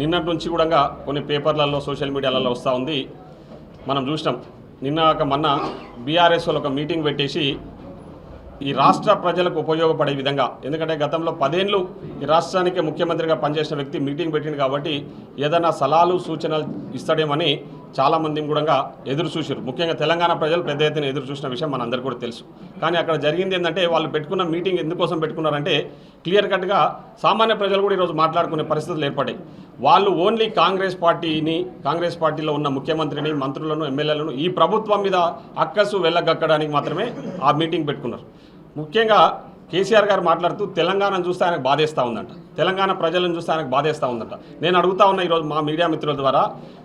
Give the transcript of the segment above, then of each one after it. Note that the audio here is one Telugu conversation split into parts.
నిన్నటి నుంచి కూడా కొన్ని పేపర్లలో సోషల్ మీడియాలలో వస్తూ ఉంది. మనం చూసినాం. నిన్న ఒక మొన్న బీఆర్ఎస్ వాళ్ళు ఒక మీటింగ్ పెట్టేసి ఈ రాష్ట్ర ప్రజలకు ఉపయోగపడే విధంగా ఎందుకంటే గతంలో పదేళ్ళు ఈ రాష్ట్రానికి ముఖ్యమంత్రిగా పనిచేసిన వ్యక్తి మీటింగ్ పెట్టింది కాబట్టి ఏదైనా సలహాలు సూచనలు ఇస్తాడేమని చాలామంది కూడా ఎదురు చూసారు ముఖ్యంగా తెలంగాణ ప్రజలు పెద్ద ఎత్తున ఎదురు చూసిన విషయం మనందరికీ కూడా తెలుసు. కానీ అక్కడ జరిగింది ఏంటంటే వాళ్ళు పెట్టుకున్న మీటింగ్ ఎందుకోసం పెట్టుకున్నారంటే క్లియర్ కట్గా సామాన్య ప్రజలు కూడా ఈరోజు మాట్లాడుకునే పరిస్థితులు ఏర్పడాయి వాళ్ళు ఓన్లీ కాంగ్రెస్ పార్టీని కాంగ్రెస్ పార్టీలో ఉన్న ముఖ్యమంత్రిని మంత్రులను ఎమ్మెల్యేలను ఈ ప్రభుత్వం మీద అక్కసు వెళ్ళగక్కడానికి మాత్రమే ఆ మీటింగ్ పెట్టుకున్నారు. ముఖ్యంగా కేసీఆర్ గారు మాట్లాడుతూ తెలంగాణను చూస్తే ఆయనకు బాధేస్తూ ఉందంట. తెలంగాణ ప్రజలను చూస్తే ఆయనకు బాధేస్తూ ఉందంట. నేను అడుగుతా ఉన్నా ఈరోజు మా మీడియా మిత్రుల ద్వారా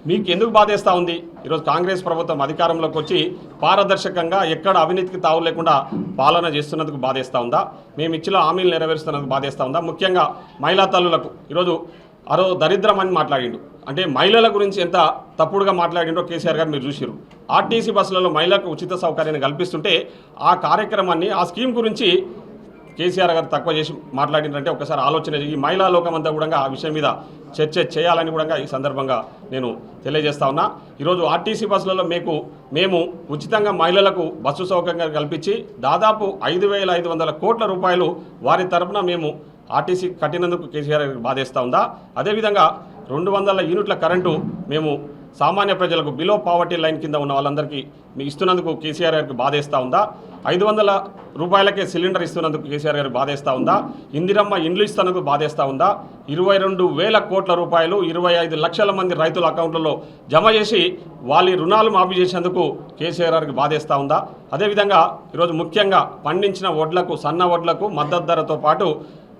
మీకు ఎందుకు బాధేస్తూ ఉంది? ఈరోజు కాంగ్రెస్ ప్రభుత్వం అధికారంలోకి వచ్చి పారదర్శకంగా ఎక్కడ అవినీతికి తావు లేకుండా పాలన చేస్తున్నందుకు బాధేస్తూ ఉందా? మేము ఇచ్చిన హామీలు నెరవేరుస్తున్నందుకు బాధేస్తూ ఉందా? ముఖ్యంగా మహిళా తల్లులకు. ఈరోజు అరో దరిద్రం అని మాట్లాడిండు. అంటే మహిళల గురించి ఎంత తప్పుడుగా మాట్లాడిండో కేసీఆర్ గారు మీరు చూసిరు ఆర్టీసీ బస్సులలో మహిళలకు ఉచిత సౌకర్యాన్ని కల్పిస్తుంటే ఆ కార్యక్రమాన్ని ఆ స్కీమ్ గురించి కేసీఆర్ గారు తక్కువ చేసి మాట్లాడినంటే ఒకసారి ఆలోచన ఈ మహిళా లోకం అంతా కూడా ఆ విషయం మీద చర్చ చేయాలని కూడా ఈ సందర్భంగా నేను తెలియజేస్తా ఉన్నా. ఈరోజు ఆర్టీసీ బస్సులలో మీకు మేము ఉచితంగా మహిళలకు బస్సు సౌకర్యం కల్పించి దాదాపు ఐదు వేల ఐదు వందల కోట్ల రూపాయలు వారి తరపున మేము ఆర్టీసీ కట్టినందుకు కేసీఆర్ గారికి బాధేస్తూ ఉందా? అదేవిధంగా రెండు వందల యూనిట్ల కరెంటు మేము సామాన్య ప్రజలకు బిలో పావర్టీ లైన్ కింద ఉన్న వాళ్ళందరికీ మీ ఇస్తున్నందుకు కేసీఆర్ గారికి బాధేస్తూ ఉందా? ఐదు వందల రూపాయలకే సిలిండర్ ఇస్తున్నందుకు కేసీఆర్ గారికి బాధేస్తూ ఉందా? ఇందిరమ్మ ఇండ్లు ఇస్తున్నందుకు బాధేస్తూ ఉందా? ఇరవై రెండు వేల కోట్ల రూపాయలు ఇరవై ఐదు లక్షల మంది రైతుల అకౌంట్లలో జమ చేసి వాళ్ళ రుణాలు మాఫీ చేసేందుకు కేసీఆర్ గారికి బాధేస్తూ ఉందా? అదేవిధంగా ఈరోజు ముఖ్యంగా పండించిన వడ్లకు సన్న వడ్లకు మద్దతు ధరతో పాటు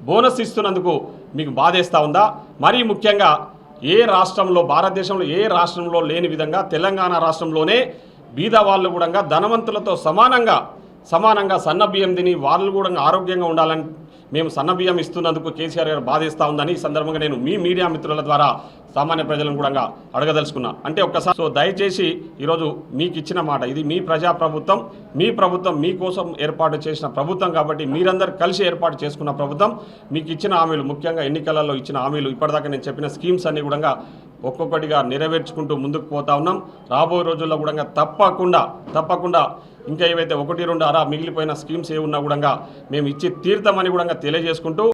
బోనస్ ఇస్తున్నందుకు మీకు బాధేస్తూ ఉందా? మరీ ముఖ్యంగా ఏ రాష్ట్రంలో భారతదేశంలో ఏ రాష్ట్రంలో లేని విధంగా తెలంగాణ రాష్ట్రంలోనే బీద వాళ్ళు కూడా ధనవంతులతో సమానంగా సమానంగా సన్న బియ్యం తిని వాళ్ళు కూడా ఆరోగ్యంగా ఉండాలని మేము సన్న బియ్యం ఇస్తున్నందుకు కేసీఆర్ గారు బాధిస్తూ ఉందని ఈ సందర్భంగా నేను మీ మీడియా మిత్రుల ద్వారా సామాన్య ప్రజలను కూడా అడగదలుచుకున్నా. అంటే ఒక్కసారి సో దయచేసి ఈరోజు మీకు ఇచ్చిన మాట ఇది మీ ప్రజా ప్రభుత్వం మీ ప్రభుత్వం మీకోసం ఏర్పాటు చేసిన ప్రభుత్వం కాబట్టి మీరందరూ కలిసి ఏర్పాటు చేసుకున్న ప్రభుత్వం. మీకు ఇచ్చిన హామీలు ముఖ్యంగా ఎన్నికలలో ఇచ్చిన హామీలు ఇప్పటిదాకా నేను చెప్పిన స్కీమ్స్ అన్ని కూడా ఒక్కొక్కటిగా నెరవేర్చుకుంటూ ముందుకు పోతా ఉన్నాం. రాబోయే రోజుల్లో కూడా తప్పకుండా తప్పకుండా ఇంకా ఏవైతే ఒకటి రెండు అరా మిగిలిపోయిన స్కీమ్స్ ఏ ఉన్నా కూడా మేము ఇచ్చి తీర్థమని కూడా తెలియజేసుకుంటూ